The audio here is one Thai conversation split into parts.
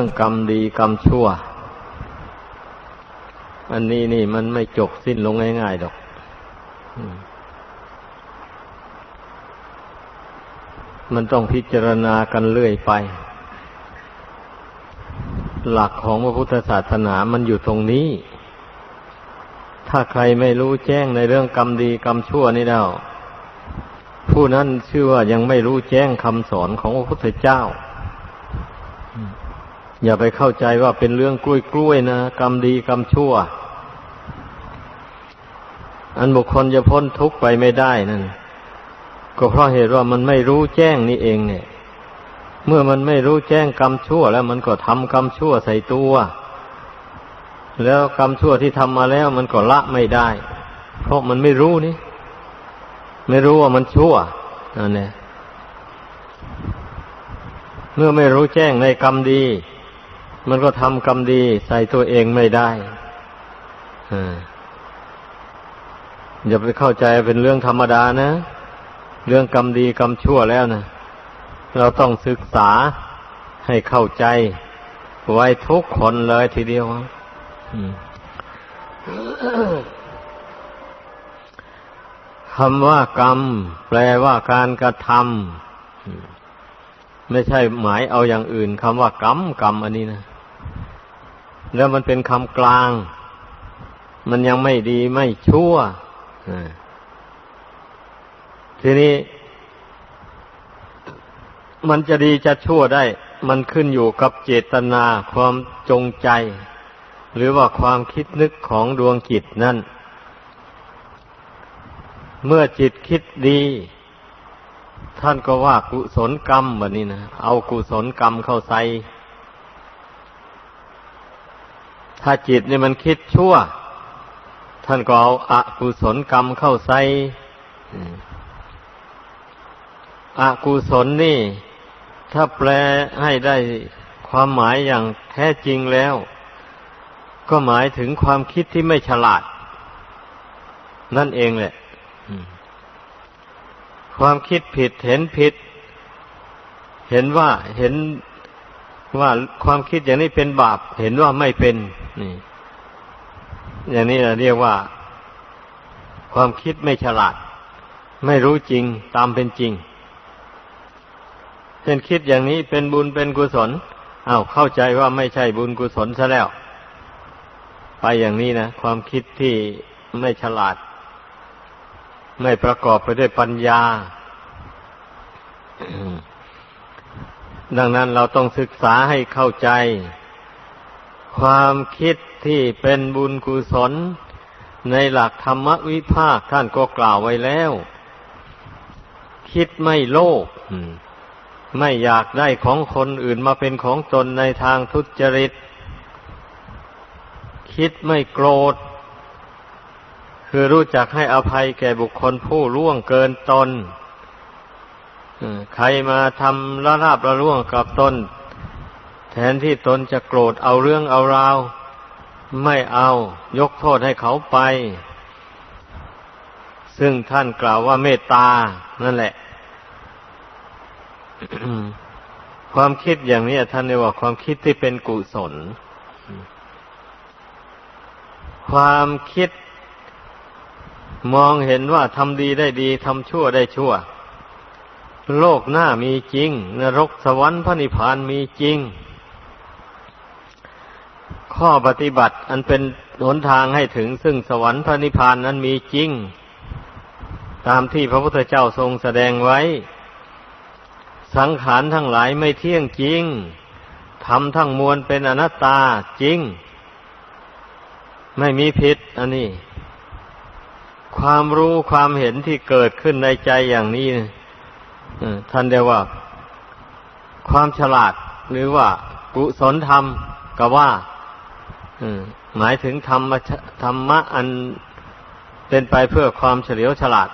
รื่องกรรมดีกรรมชั่ว อันนี้นี่มันไม่จบสิ้นลงง่ายๆดอกมันต้องพิจารณากันเรื่อยไป หลักของพระพุทธศาสนามันอยู่ตรงนี้ ถ้าใครไม่รู้แจ้งในเรื่องกรรมดีกรรมชั่วนี่แล้ว ผู้นั้นชื่อว่ายังไม่รู้แจ้งคำสอนของพระพุทธเจ้า อย่าไปเข้าใจว่าเป็นเรื่องกล้วยๆนะกรรมดีกรรมชั่ว อันบุคคลจะพ้นทุกข์ไปไม่ได้นั่นก็เพราะเหตุว่ามันไม่รู้แจ้งนี่เองเนี่ย เมื่อมันไม่รู้แจ้งกรรมชั่ว แล้วมันก็ทำกรรมชั่วใส่ตัว แล้วกรรมชั่วที่ทำมาแล้วมันก็ละไม่ได้ เพราะมันไม่รู้นี่ ไม่รู้ว่ามันชั่วนั่นแหละเมื่อไม่รู้แจ้งในกรรมดี มันก็ทำกรรมดีใส่ตัวเองไม่ได้อย่าไปเข้าใจเป็นเรื่องธรรมดานะ เรื่องกรรมดีกรรมชั่วแล้วนะเราต้องศึกษาให้เข้าใจ ไว้ทุกคนเลยทีเดียวคำว่ากรรม แปลว่าการกระทำไม่ใช่หมายเอาอย่างอื่นคำว่ากรรมกรรมอันนี้นะ แล้วมันเป็นคำกลาง มันยังไม่ดีไม่ชั่วทีนี้ มันจะดีจะชั่วได้ มันขึ้นอยู่กับเจตนาความจงใจ หรือว่าความคิดนึกของดวงจิตนั่น เมื่อจิตคิดดี ท่านก็ว่ากุศลกรรมแบบนี้นะ เอากุศลกรรมเข้าใส่ ถ้าจิตนี่มันคิดชั่ว ท่านก็เอาอากุศลกรรมเข้าใส่อากุศลนี่ ถ้าแปลให้ได้ความหมายอย่างแท้จริงแล้ว ก็หมายถึงความคิดที่ไม่ฉลาด นั่นเองแหละความคิดผิดเห็นผิด เห็นว่าเห็นว่าความคิดอย่างนี้เป็นบาป เห็นว่าไม่เป็น นี่ อย่างนี้เราเรียกว่า ความคิดไม่ฉลาด ไม่รู้จริงตามเป็นจริงเช่นคิดอย่างนี้เป็นบุญเป็นกุศลอา้าวเข้าใจว่าไม่ใช่บุญกุศลซะแล้ว ไปอย่างนี้นะความคิดที่ไม่ฉลาด ไม่ประกอบไปด้วยปัญญา ดังนั้นเราต้องศึกษาให้เข้าใจ ความคิดที่เป็นบุญกุศล ในหลักธรรมวิภาคท่านก็กล่าวไว้แล้ว คิดไม่โลภไม่อยากได้ของคนอื่นมาเป็นของตนในทางทุจริต คิดไม่โกรธ คือรู้จักให้อภัยแก่บุคคลผู้ล่วงเกินตนใครมาทำละลาบละล่วงกับตน แทนที่ตนจะโกรธเอาเรื่องเอาราว ไม่เอายกโทษให้เขาไป ซึ่งท่านกล่าวว่าเมตตา นั่นแหละ ความคิดอย่างนี้ท่านเรียกว่าความคิดที่เป็นกุศล ความคิดมองเห็นว่าทำดีได้ดีทำชั่วได้ชั่ว โลกหน้ามีจริง นรกสวรรค์พระนิพพานมีจริง ข้อปฏิบัติอันเป็นหนทางให้ถึงซึ่งสวรรค์พระนิพพานนั้นมีจริง ตามที่พระพุทธเจ้าทรงแสดงไว้ สังขารทั้งหลายไม่เที่ยงจริงทำทั้งมวลเป็นอนัตตาจริง ไม่มีผิดอันนี้ ความรู้ความเห็นที่เกิดขึ้นในใจอย่างนี้ท่านเรียกว่า ความฉลาดหรือว่ากุศลธรรมก็ว่า หมายถึงธรรมธรรมะอันเป็นไปเพื่อความเฉลียวฉลาด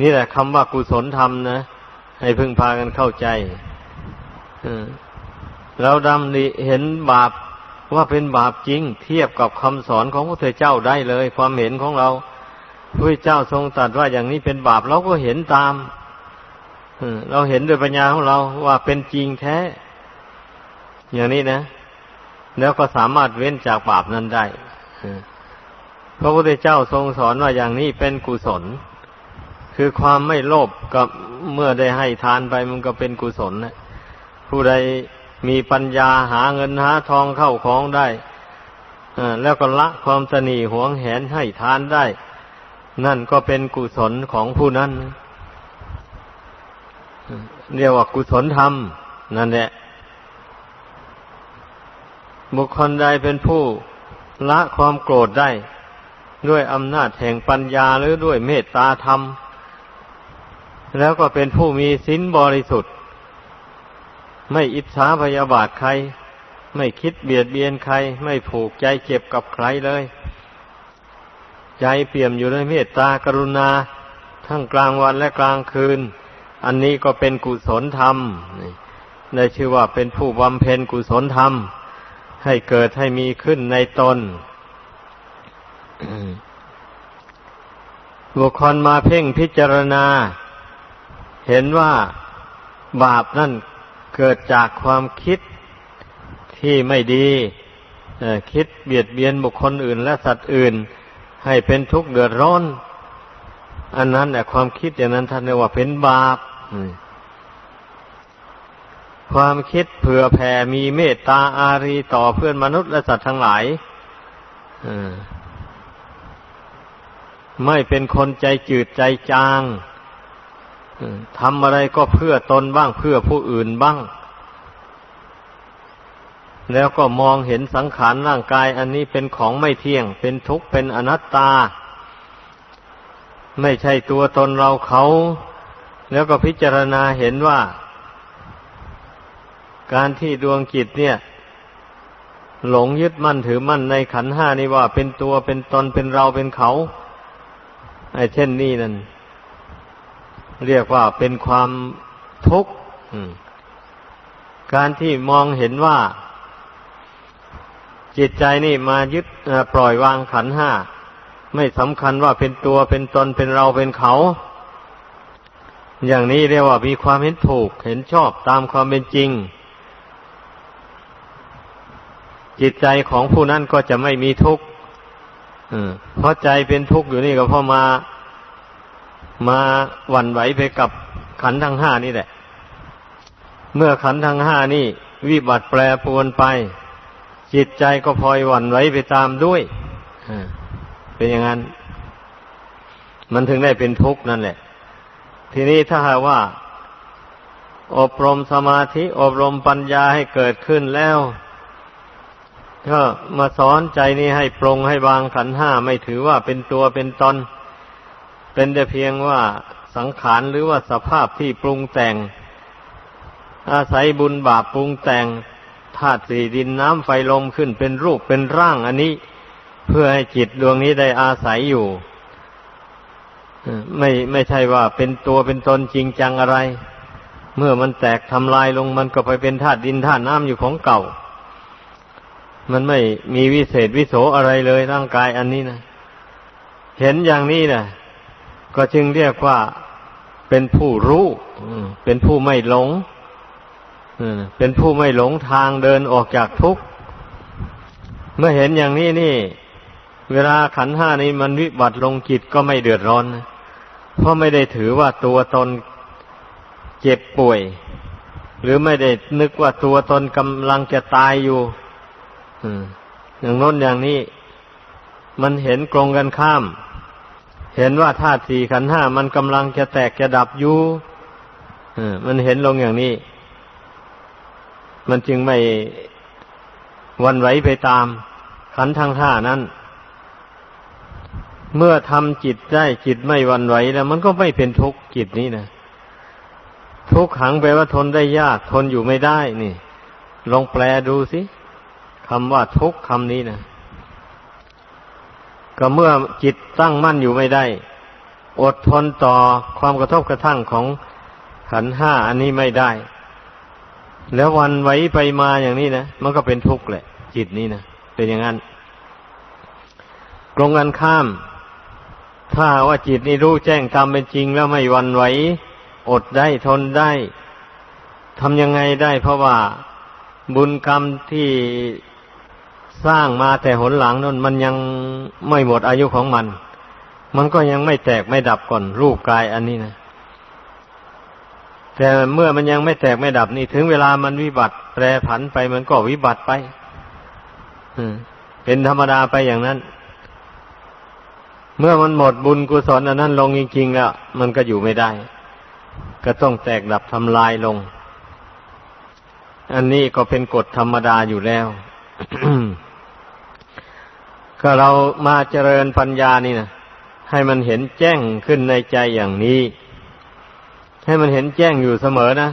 นี่แหละคำว่ากุศลธรรมนะ ให้พึ่งพากันเข้าใจเราดำนิเห็นบาปว่าเป็นบาปจริง เทียบกับคำสอนของพระเจ้าได้เลย ความเห็นของเราพระเจ้าทรงตรัสว่าอย่างนี้เป็นบาปเราก็เห็นตามเออเราเห็นด้วยปัญญาของเราว่าเป็นจริงแท้ อย่างนี้นะ แล้วก็สามารถเว้นจากบาปนั้นได้เพระพุทธเจ้าทรงสอนว่าอย่างนี้เป็นกุศล คือความไม่โลภกับเมื่อได้ให้ทานไปมันก็เป็นกุศลนะผู้ใดมีปัญญาหาเงินหาทองเข้าของได้อ่าแล้วก็ละความตนีหวงแหนให้ทานได้ นั่นก็เป็นกุศลของผู้นั้นเรียกว่ากุศลธรรม นั่นแหละ บุคคลใดเป็นผู้ละความโกรธได้ ด้วยอำนาจแห่งปัญญาหรือด้วยเมตตาธรรม แล้วก็เป็นผู้มีศีลบริสุทธิ์ ไม่อิจฉาพยาบาทใคร ไม่คิดเบียดเบียนใคร ไม่ผูกใจเจ็บกับใครเลย ใจเปี่ยมอยู่ด้วยเมตตากรุณา ทั้งกลางวันและกลางคืน อันนี้ก็เป็นกุศลธรรมนี่ได้ชื่อว่าเป็นผู้บำเพ็ญกุศลธรรม ให้เกิดให้มีขึ้นในตน บุคคลมาเพ่งพิจารณา เห็นว่าบาปนั่นเกิดจากความคิดที่ไม่ดีคิดเบียดเบียนบุคคลอื่น และสัตว์อื่น ให้เป็นทุกข์เดือดร้อน อันนั้นแหละความคิดอย่างนั้นท่านเรียกว่าเป็นบาปอืม ความคิดเผื่อแผ่มีเมตตาอารีต่อเพื่อนมนุษย์และสัตว์ทั้งหลายไม่เป็นคนใจจืดใจจางทำอะไรก็เพื่อตนบ้างเพื่อผู้อื่นบ้าง แล้วก็มองเห็นสังขารร่างกายอันนี้เป็นของไม่เที่ยง เป็นทุกข์เป็นอนัตตา ไม่ใช่ตัวตนเราเขา แล้วก็พิจารณาเห็นว่า การที่ดวงจิตเนี่ย หลงยึดมั่นถือมั่นในขันห้านี่ว่า เป็นตัวเป็นตนเป็นเราเป็นเขาไอ้เช่นนี้นั่นเรียกว่าเป็นความทุกข์การที่มองเห็นว่า จิตใจนี่มายึดปล่อยวางขันห้า ไม่สำคัญว่าเป็นตัวเป็นตนเป็นเราเป็นเขา อย่างนี้เรียกว่ามีความเห็นถูก เห็นชอบตามความเป็นจริง จิตใจของผู้นั้นก็จะไม่มีทุกข์เพราะใจเป็นทุกข์อยู่นี่ก็เพราะมา มาหวั่นไหวไปกับขันธ์ทั้งห้านี่แหละ เมื่อขันธ์ทั้งห้านี่ วิบัติแปรปวนไป จิตใจก็พลอยหวั่นไหวไปตามด้วยเป็นอย่างนั้น มันถึงได้เป็นทุกข์นั่นแหละ ทีนี้ถ้าหากว่า อบรมสมาธิ อบรมปัญญาให้เกิดขึ้นแล้ว ก็มาสอนใจนี้ให้ปรงให้วางขันห้าไม่ถือว่าเป็นตัวเป็นตน เป็นแต่เพียงว่าสังขารหรือว่าสภาพที่ปรุงแต่ง อาศัยบุญบาปปรุงแต่งธาตุสี่ดินน้ำไฟลมขึ้นเป็นรูปเป็นร่างอันนี้ เพื่อให้จิตดวงนี้ได้อาศัยอยู่ไม่ไม่ใช่ว่าเป็นตัวเป็นตนจริงจังอะไร เมื่อมันแตกทำลายลงมันก็ไปเป็นธาตุดินธาตุน้ำอยู่ของเก่า มันไม่มีวิเศษวิโสอะไรเลยร่างกายอันนี้นะเห็นอย่างนี้นะก็จึงเรียกว่าเป็นผู้รู้เป็นผู้ไม่หลงเป็นผู้ไม่หลงทางเดินออกจากทุกข์เมื่อเห็นอย่างนี้นี่ เวลาขันห้านี้มันวิบัติลงจิตก็ไม่เดือดร้อนนะเพราะไม่ได้ถือว่าตัวตนเจ็บป่วย หรือไม่ได้นึกว่าตัวตนกำลังจะตายอยู่ อย่างโน้นอย่างนี้ มันเห็นกรงกันข้าม เห็นว่าธาตุสี่ขันห้ามันกำลังจะแตกจะดับอยู่มันเห็นลงอย่างนี้ มันจึงไม่วันไหวไปตาม ขันทั้งห้านั้น เมื่อทำจิตได้จิตไม่วันไหวแล้ว มันก็ไม่เป็นทุกข์จิตนี้นะทุกขังแปลว่าทนได้ยาก ทนอยู่ไม่ได้นี่ ลองแปลดูสิ คำว่าทุกคำนี้นะก็เมื่อจิตตั้งมั่นอยู่ไม่ได้ อดทนต่อความกระทบกระทั่งของขันห้าอันนี้ไม่ได้ แล้ววันไหวไปมาอย่างนี้นะมันก็เป็นทุกข์แหละ จิตนี้นะเป็นอย่างนั้นตรงกันข้าม ถ้าว่าจิตนี้รู้แจ้งตามเป็นจริง แล้วไม่วันไหวอดได้ทนได้ทำยังไงได้ เพราะว่าบุญกรรมที่ สร้างมาแต่หนหลังนั่นมันยังไม่หมดอายุของมัน มันก็ยังไม่แตกไม่ดับก่อนรูปกายอันนี้นะแต่เมื่อมันยังไม่แตกไม่ดับนี่ถึงเวลามันวิบัติแปรผันไปมันก็วิบัติไปเป็นธรรมดาไปอย่างนั้น เมื่อมันหมดบุญกุศลอันนั้นลงจริงๆแล้วมันก็อยู่ไม่ได้ ก็ต้องแตกดับทำลายลง อันนี้ก็เป็นกฎธรรมดาอยู่แล้ว ก็เรามาเจริญปัญญานี่นะให้มันเห็นแจ้งขึ้นในใจอย่างนี้ ให้มันเห็นแจ้งอยู่เสมอนะ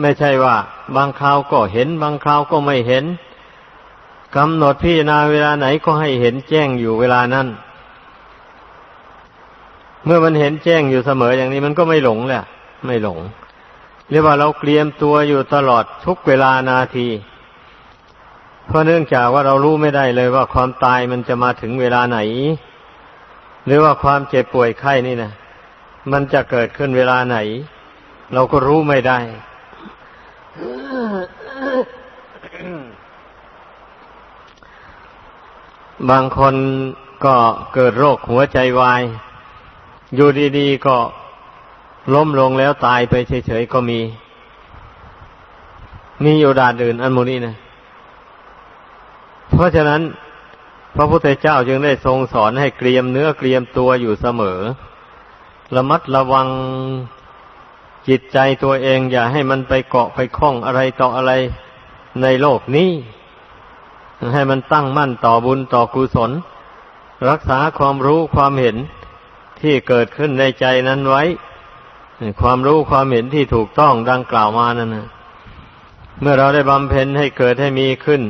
ไม่ใช่ว่า บางคราวก็เห็น บางคราวก็ไม่เห็นกำหนดพิจารณาเวลาไหนก็ให้เห็นแจ้งอยู่เวลานั้น เมื่อมันเห็นแจ้งอยู่เสมออย่างนี้มันก็ไม่หลงแหละ ไม่หลง เรียกว่าเราเตรียมตัวอยู่ตลอดทุกเวลานาที เพราะเนื่องจากว่าเรารู้ไม่ได้เลยว่าความตายมันจะมาถึงเวลาไหน หรือว่าความเจ็บป่วยไข้นี่นะมันจะเกิดขึ้นเวลาไหน เราก็รู้ไม่ได้ บางคนก็เกิดโรคหัวใจวาย อยู่ดีๆก็ล้มลงแล้วตายไปเฉยๆก็มี มีอยู่ดาดอื่นอันโมนี้นะ เพราะฉะนั้นพระพุทธเจ้าจึงได้ทรงสอนให้เกรียมเนื้อเกรียมตัวอยู่เสมอ ระมัดระวังจิตใจตัวเองอย่าให้มันไปเกาะไปคล้องอะไรต่ออะไรในโลกนี้ ให้มันตั้งมั่นต่อบุญต่อกุศล รักษาความรู้ความเห็นที่เกิดขึ้นในใจนั้นไว้ ความรู้ความเห็นที่ถูกต้องดังกล่าวมานั่นนะเมื่อเราได้บำเพ็ญให้เกิดให้มีขึ้น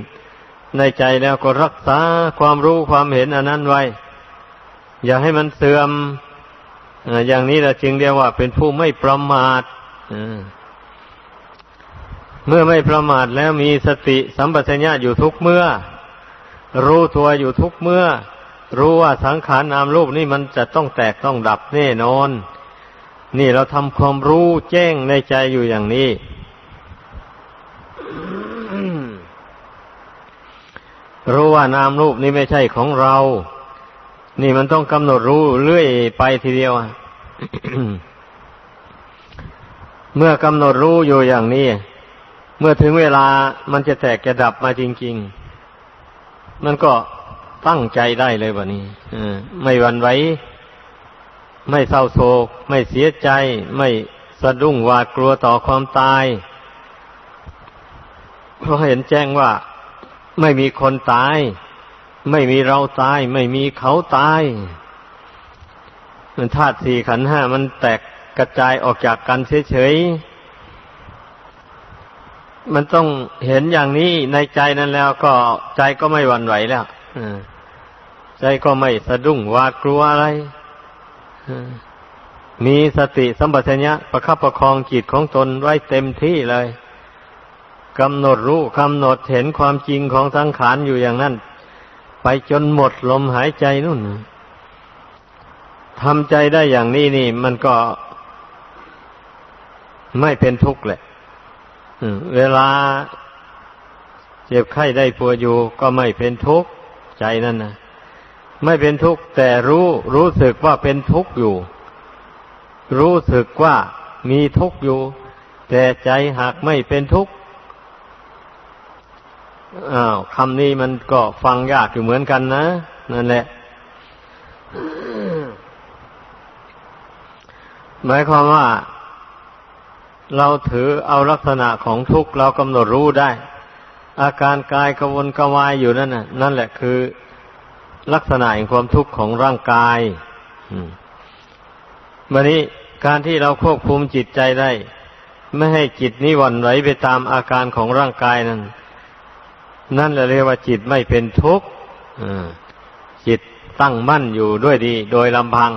ในใจแล้วก็รักษาความรู้ความเห็นอันนั้นไว้ อย่าให้มันเสื่อมอย่างนี้เราจึงเรียกว่าเป็นผู้ไม่ประมาทเมื่อไม่ประมาทแล้วมีสติสัมปชัญญะอยู่ทุกเมื่อ รู้ตัวอยู่ทุกเมื่อ รู้ว่าสังขารนามรูปนี่มันจะต้องแตกต้องดับแน่นอน นี่เราทำความรู้แจ้งในใจอยู่อย่างนี้ รู้ว่านามรูปนี่ไม่ใช่ของเรา นี่มันต้องกำหนดรู้เรื่อยไปทีเดียวเมื่อกำหนดรู้อยู่อย่างนี้ เมื่อถึงเวลามันจะแตกจะดับมาจริง ๆ มันก็ตั้งใจได้เลยแบบนี้ไม่หวั่นไหวไม่เศร้าโศก ไม่เสียใจ ไม่สะดุ้งหวาดกลัวต่อความตายเพราะเห็นแจ้งว่า ไม่มีคนตาย ไม่มีเราตาย ไม่มีเขาตายมันธาตุสี่ขันห้ามันแตกกระจายออกจากกันเฉยๆมันต้องเห็นอย่างนี้ในใจนั้นแล้วก็ใจก็ไม่หวั่นไหวแล้วใจก็ไม่สะดุ้งหวาดกลัวอะไรมีสติสัมปชัญญะประคับประคองจิตของตนไว้เต็มที่เลย กำหนดรู้กำหนดเห็นความจริงของสังขารอยู่อย่างนั้น ไปจนหมดลมหายใจนู่นทำใจได้อย่างนี้นี่ มันก็ไม่เป็นทุกข์แหละเวลาเจ็บไข้ได้ป่วยอยู่ ก็ไม่เป็นทุกข์ใจนั่นนะไม่เป็นทุกข์แต่รู้รู้สึกว่าเป็นทุกข์อยู่ รู้สึกว่ามีทุกข์อยู่ แต่ใจหากไม่เป็นทุกข์ อ้าวคำนี้มันก็ฟังยากอยู่เหมือนกันนะนั่นแหละ หมายความว่า เราถือเอาลักษณะของทุกข์เรากำหนดรู้ได้ อาการกายกวนกวายอยู่นั่นน่ะ นั่นแหละคือ ลักษณะแห่งความทุกข์ของร่างกายวันนี้การที่เราควบคุมจิตใจได้ ไม่ให้จิตนี้หวั่นไหวไปตามอาการของร่างกายนั้น นั่นแหละเรียกว่าจิตไม่เป็นทุกข์จิตตั้งมั่นอยู่ด้วยดี โดยลำพัง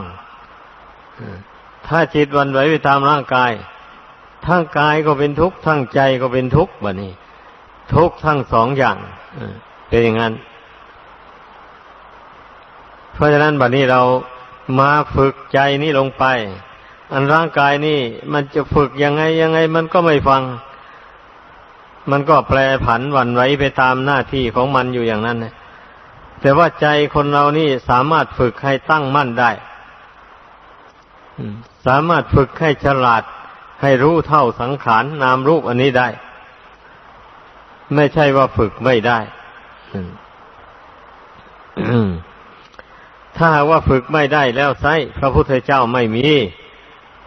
ถ้าจิตวันไหวไปตามร่างกาย ทั้งกายก็เป็นทุกข์ ทั้งใจก็เป็นทุกข์แบบนี้ ทุกข์ทั้งสองอย่างเป็นอย่างนั้น เพราะฉะนั้นบัดนี้เรามาฝึกใจนี้ลงไป อันร่างกายนี่มันจะฝึกยังไงยังไง มันก็ไม่ฟัง มันก็แปรผันหวั่นไหวไปตามหน้าที่ของมันอยู่อย่างนั้นนะแต่ว่าใจคนเรานี่สามารถฝึกให้ตั้งมั่นได้ สามารถฝึกให้ฉลาดให้รู้เท่าสังขารนามรูปอันนี้ได้ ไม่ใช่ว่าฝึกไม่ได้ถ้าว่าฝึกไม่ได้แล้วไซพระพุทธเจ้าไม่มี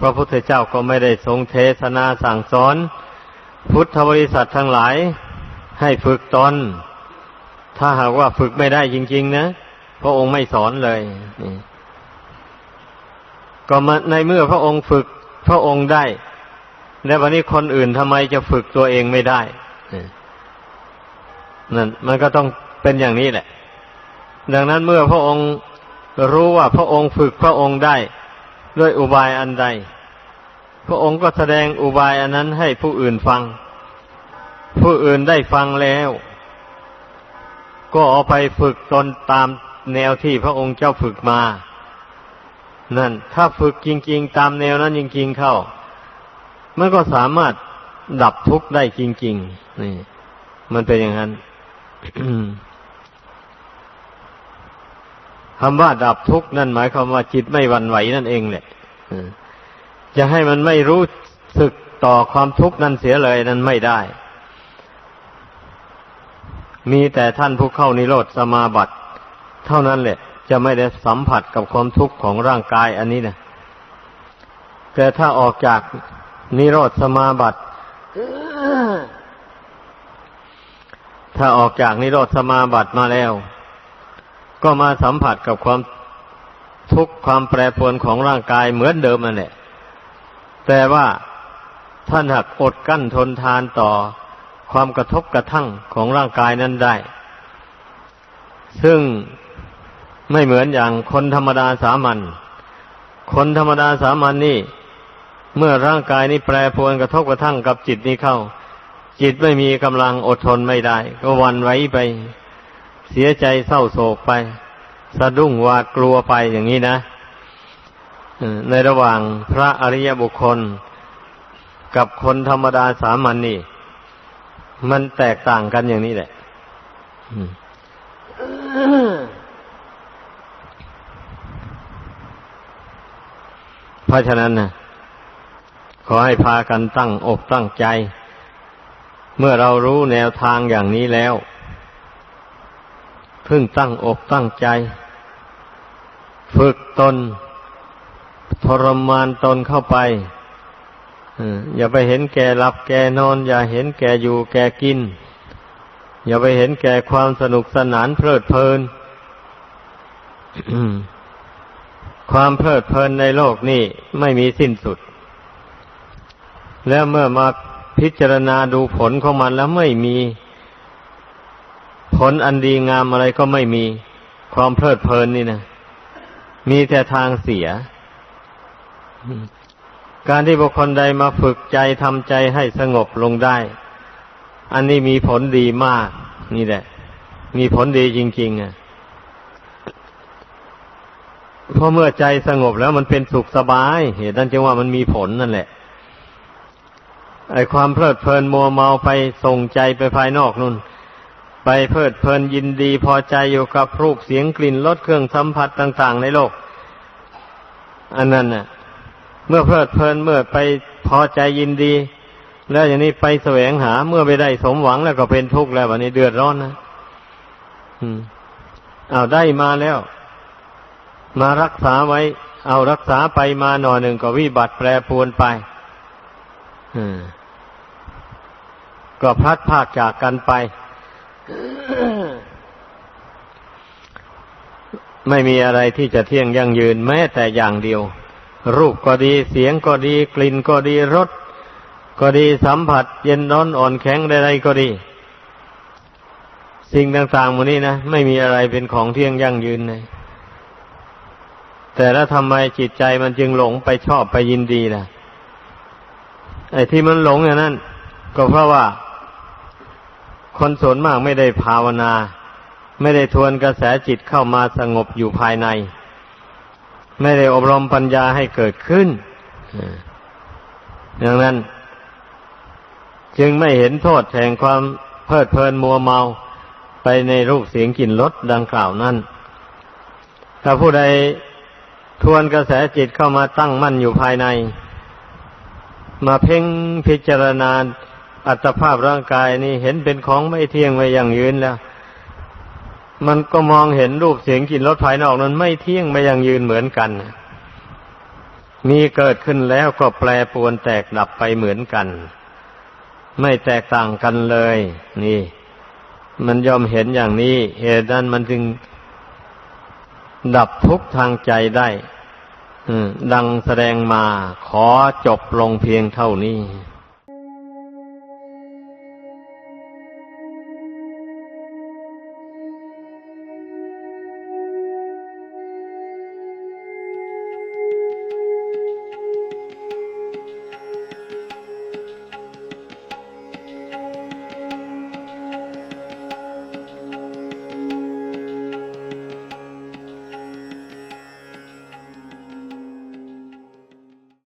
พระพุทธเจ้าก็ไม่ได้ทรงเทศนาสั่งสอน พุทธบริษัททั้งหลาย ให้ฝึกตน ถ้าหากว่าฝึกไม่ได้จริง ๆ นะพระองค์ไม่สอนเลยนี่ก็มาในเมื่อพระองค์ฝึกพระองค์ได้ แล้ววันนี้คนอื่นทำไมจะฝึกตัวเองไม่ได้นั่นมันก็ต้องเป็นอย่างนี้แหละ ดังนั้นเมื่อพระองค์รู้ว่าพระองค์ฝึกพระองค์ได้ ด้วยอุบายอันใด พระองค์ก็แสดงอุบายอันนั้นให้ผู้อื่นฟัง ผู้อื่นได้ฟังแล้ว ก็เอาไปฝึกตนตามแนวที่พระองค์เจ้าฝึกมา นั่น ถ้าฝึกจริง ๆ ตามแนวนั้นจริง ๆ เข้า มันก็สามารถดับทุกข์ได้จริง ๆ นี่ มันเป็นอย่างนั้นคำว่าดับทุกข์นั่นหมายความว่าจิตไม่หวั่นไหวนั่นเองแหละ จะให้มันไม่รู้สึกต่อความทุกข์นั่นเสียเลยนั้นไม่ได้ มีแต่ท่านผู้เข้านิโรธสมาบัติ เท่านั้นแหละ จะไม่ได้สัมผัสกับความทุกข์ของร่างกายอันนี้นะแต่ถ้าออกจากนิโรธสมาบัติถ้าออกจากนิโรธสมาบัติมาแล้ว ก็มาสัมผัสกับความทุกข์ความแปรปรวนของร่างกายเหมือนเดิมนั่นแหละ แต่ว่าท่านหักอดกั้นทนทานต่อความกระทบกระทั่งของร่างกายนั้นได้ ซึ่งไม่เหมือนอย่างคนธรรมดาสามัญ คนธรรมดาสามัญนนี่ เมื่อร่างกายนี้แปรปรวนกระทบกระทั่งกับจิตนี้เข้า จิตไม่มีกำลังอดทนไม่ได้ ก็วันไว้ไป เสียใจเศร้าโศกไป สะดุ้งหวาดกลัวไปอย่างนี้นะ ในระหว่างพระอริยบุคคลกับคนธรรมดาสามัญนนี่ มันแตกต่างกันอย่างนี้แหละเพราะฉะนั้นนะขอให้พากันตั้งอกตั้งใจ เมื่อเรารู้แนวทางอย่างนี้แล้ว พึ่งตั้งอกตั้งใจ ฝึกตน ทรมานตนเข้าไปอย่าไปเห็นแก่หลับแก่นอน อย่าเห็นแก่อยู่แก่กิน อย่าไปเห็นแก่ความสนุกสนานเพลิดเพลินความเพลิดเพลินในโลกนี่ไม่มีสิ้นสุด แล้วเมื่อมาพิจารณาดูผลของมันแล้วไม่มีผลอันดีงามอะไรก็ไม่มีความเพลิดเพลินนี่นะมีแต่ทางเสีย การที่บุคคลใดมาฝึกใจทำใจให้สงบลงได้ อันนี้มีผลดีมาก นี่แหละ มีผลดีจริง ๆ อะเพราะเมื่อใจสงบแล้วมันเป็นสุขสบาย เหตุนั้นจึงว่ามันมีผลนั่นแหละไอความเพลิดเพลินมัวเมาไปส่งใจไปภายนอกนู่น ไปเพลิดเพลินยินดีพอใจอยู่กับรูปเสียงกลิ่นรสเครื่องสัมผัสต่าง ๆ ในโลก อันนั้นน่ะ เมื่อเพลิดเพลินเมื่อไปพอใจยินดี แล้วอย่างนี้ไปแสวงหาเมื่อไปได้สมหวังแล้วก็เป็นทุกข์แล้ววันนี้เดือดร้อนนะอืมอ้าได้มาแล้ว มารักษาไว้ เอารักษาไปมาหน่อหนึ่งก็วิบัติแปรปรวนไปก็พลัดพากจากกันไป ไม่มีอะไรที่จะเที่ยงยั่งยืนแม้แต่อย่างเดียว รูปก็ดีเสียงก็ดีกลิ่นก็ดีรสก็ดีสัมผัส เย็นร้อนอ่อนแข็งใดๆก็ดี สิ่งต่างๆหมดนี้นะไม่มีอะไรเป็นของเที่ยงยั่งยืนเลยแต่แล้วทำไมจิตใจมันจึงหลงไปชอบไปยินดีล่ะ ไอ้ที่มันหลงอย่างนั้น ก็เพราะว่า คนส่วนมากไม่ได้ภาวนา ไม่ได้ทวนกระแสจิตเข้ามาสงบอยู่ภายใน ไม่ได้อบรมปัญญาให้เกิดขึ้นดังนั้น จึงไม่เห็นโทษแห่งความเพลิดเพลินมัวเมาไปในรูปเสียงกลิ่นรสดังกล่าวนั้น ถ้าผู้ใดทวนกระแสจิตเข้ามาตั้งมั่นอยู่ภายใน มาเพ่งพิจารณาอัตภาพร่างกายนี่เห็นเป็นของไม่เที่ยงไม่ยั่งยืนแล้ว มันก็มองเห็นรูปเสียงกลิ่นรสภายนอกนั้นไม่เที่ยงไม่ยังยืนเหมือนกัน มีเกิดขึ้นแล้วก็แปรปรวนแตกดับไปเหมือนกัน ไม่แตกต่างกันเลย นี่ มันยอมเห็นอย่างนี้เหตุนั้นมันจึงดับทุกทางใจได้ดังแสดงมาขอจบลงเพียงเท่านี้